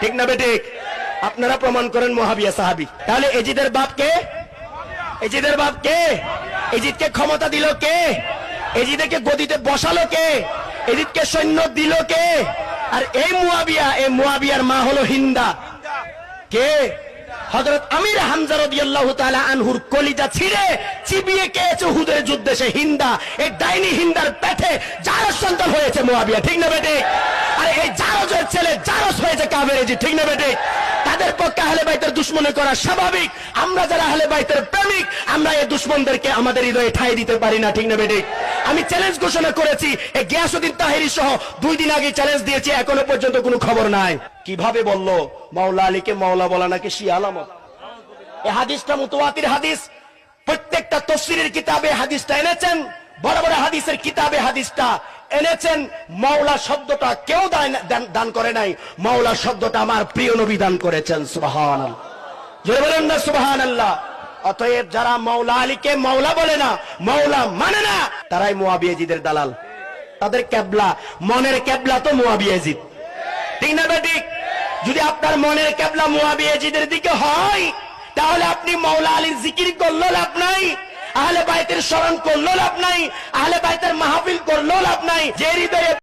ঠিক না আপনারা প্রমাণ করেন মুহাবিয়া সাহাবি। তাহলে এজিদের বাপ কে? এজিদের বাপ কে? এজিদকে ক্ষমতা দিল কে? এজিদকে গদিতে বসালো কে? এজিদকে সৈন্য দিল কে? আর এই মুয়াবিয়া, এই মুয়াবিয়ার মা হলো হিন্দা। কে? হযরত আমির হামজা রাদিয়াল্লাহু তাআলা আনহুর কলিজা ছিঁড়ে চিবিয়ে খেয়েছে হুদের যুদ্ধে। সে হিন্দা এই ডাইনি হিন্দার পেটে জারস সন্তান হয়েছে মুয়াবিয়া, ঠিক না বেটে? আর এই জারজের ছেলে জারস হয়েছে কাবেরেজি ঠিক না বেটে? তাদের পক্ষে আহলে বাইতের দুশ্মনী করা স্বাভাবিক। আমরা যারা আহলে বাইতের প্রেমিক, আমরা এই দুশ্মনদেরকে আমাদের হৃদয়ে ঠাই দিতে পারি না, ঠিক না বেটে? আমি চ্যালেঞ্জ ঘোষণা করেছি। এই গিয়াসুদ্দিন তাহেরি সহ দুই দিন আগে চ্যালেঞ্জ দিয়েছি, এখনও পর্যন্ত কোনো খবর নাই। কীভাবে বলল? মাওলা আলীকে মাওলা বলা নাকি শিয়া আলামত এই হাদিসটা মুতওয়াতির হাদিস। প্রত্যেকটা তফসিরের কিতাবে হাদিসটা এনেছেন, বড় বড় হাদিসের কিতাবে হাদিসটা এনেছেন। মাওলা শব্দটা কেউ দান করে নাই। মাওলা শব্দটা আমার প্রিয় নবী দান করেছেন সুবহান জোরে বলেন না সুবহান আল্লাহ অতএব যারা মাওলা আলীকে মাওলা বলে না, মাওলা মানে না, তারাই মুয়াবিয়াজিদের দালাল। তাদের ক্যাবলা, মনের ক্যাবলা তো মুয়াবিয়াজিদ। ঠিক না বেঠিক যদি আপনার মনের ক্যাবলা মুয়াবিয়াজিদের দিকে হয়, তাহলে আপনি মৌলা আলীর জিকির করল লাভ নাই, আহলে বাইতের স্মরণ করল লাভ নাই, আহলে বাইতের মাহফিল করল লাভ নাই যে হৃদয়ে